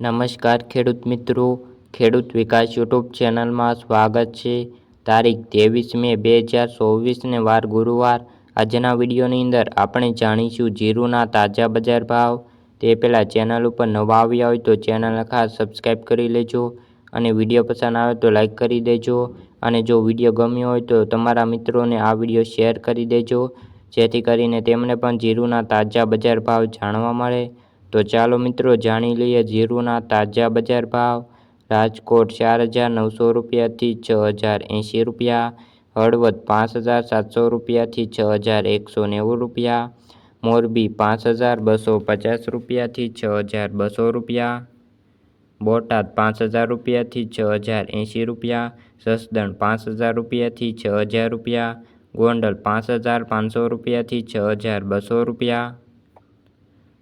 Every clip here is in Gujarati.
નમસ્કાર ખેડૂત મિત્રો. ખેડૂત વિકાસ યુટ્યુબ ચેનલમાં સ્વાગત છે. તારીખ ત્રેવીસ મે બે હજાર ચોવીસને વાર ગુરુવાર. આજના વિડીયોની અંદર આપણે જાણીશું જીરુના તાજા બજાર ભાવ. તે પહેલાં ચેનલ ઉપર નવા આવ્યા હોય તો ચેનલ ખાસ સબસ્ક્રાઈબ કરી લેજો અને વીડિયો પસંદ આવે તો લાઈક કરી દેજો. અને જો વીડિયો ગમ્યો હોય તો તમારા મિત્રોને આ વીડિયો શેર કરી દેજો. જેથી કરીને તેમને પણ જીરુના તાજા બજાર ભાવ જાણવા મળે. તો ચાલો મિત્રો જાણી લઈએ જીરુના તાજા બજાર ભાવ. રાજકોટ ચાર હજાર નવસો રૂપિયાથી છ હજાર એંશી રૂપિયા. હળવદ પાંચ હજાર સાતસો રૂપિયાથી છ હજાર એકસો નેવું રૂપિયા. મોરબી પાંચ હજાર બસો પચાસ રૂપિયાથી છ હજાર બસો રૂપિયા. બોટાદ પાંચ હજાર રૂપિયાથી છ હજાર એંશી રૂપિયા. સસદણ પાંચ હજાર રૂપિયાથી છ હજાર રૂપિયા. ગોંડલ પાંચ હજાર પાંચસો રૂપિયાથી છ હજાર બસો રૂપિયા.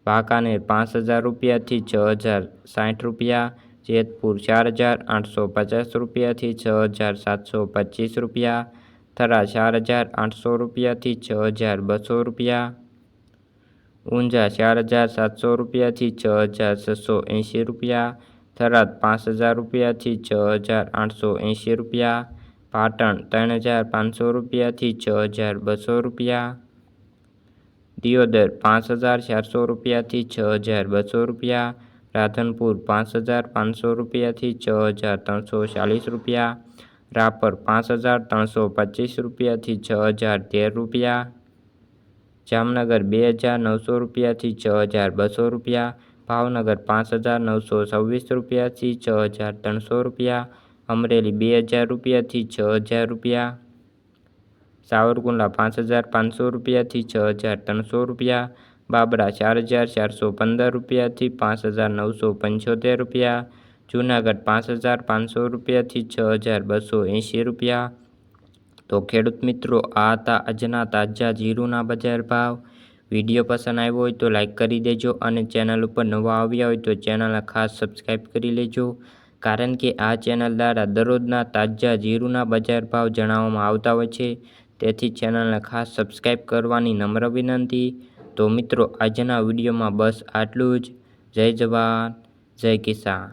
વાંકાનેર પાંચ હજાર રૂપિયાથી છ હજાર, સાઠ રૂપિયા, જેતપુર ચાર હજાર, આઠસો પચાસ રૂપિયાથી છ હજાર, સાતસો પચીસ રૂપિયા, થરા ચાર હજાર, આઠસો રૂપિયાથી છ હજાર, બસો રૂપિયા, ઊંઝા ચાર હજાર, સાતસો રૂપિયાથી છ હજાર, છસો એંશી રૂપિયા થરાદ પાંચ હજાર રૂપિયાથી છ હજાર, આઠસો એંશી રૂપિયા, પાટણ ત્રણ હજાર પાંચસો રૂપિયાથી છ હજાર, બસો રૂપિયા દિયોદર પાંચ હજાર ચારસો રૂપિયાથી છ હજાર બસો રૂપિયા, રાધનપુર પાંચ હજાર પાંચસો રૂપિયાથી છ હજાર ત્રણસો ચાલીસ રૂપિયા, રાપર પાંચ હજાર ત્રણસો પચીસ રૂપિયાથી છ હજાર તેર રૂપિયા, જામનગર બે હજાર નવસો રૂપિયાથી છ હજાર બસો રૂપિયા, ભાવનગર પાંચ હજાર નવસો છવ્વીસ રૂપિયાથી છ હજાર ત્રણસો રૂપિયા, અમરેલી બે હજાર રૂપિયાથી છ હજાર રૂપિયા સાવરકુંડલા પાંચ હજાર પાંચસો રૂપિયાથી છ હજાર ત્રણસો રૂપિયા, બાબરા ચાર હજાર ચારસો પંદર રૂપિયાથી પાંચ હજાર નવસો પંચોતેર રૂપિયા, જૂનાગઢ પાંચ હજાર પાંચસો રૂપિયાથી છ હજાર બસો એંશી રૂપિયા. તો ખેડૂત મિત્રો, આ હતા આજના તાજા જીરુના બજાર ભાવ. વીડિયો પસંદ આવ્યો હોય તો લાઇક કરી દેજો અને ચેનલ ઉપર નવા આવ્યા હોય તો ચેનલને ખાસ સબસ્ક્રાઈબ કરી લેજો. કારણ કે આ ચેનલ દ્વારા દરરોજના તાજા જીરુના બજાર ભાવ જણાવવામાં આવતા હોય છે. તેથી ચેનલને ખાસ સબસ્ક્રાઈબ કરવાની નમ્ર વિનંતી. તો મિત્રો, આજના વિડીયોમાં બસ આટલું જ. જય જવાન, જય કિસાન.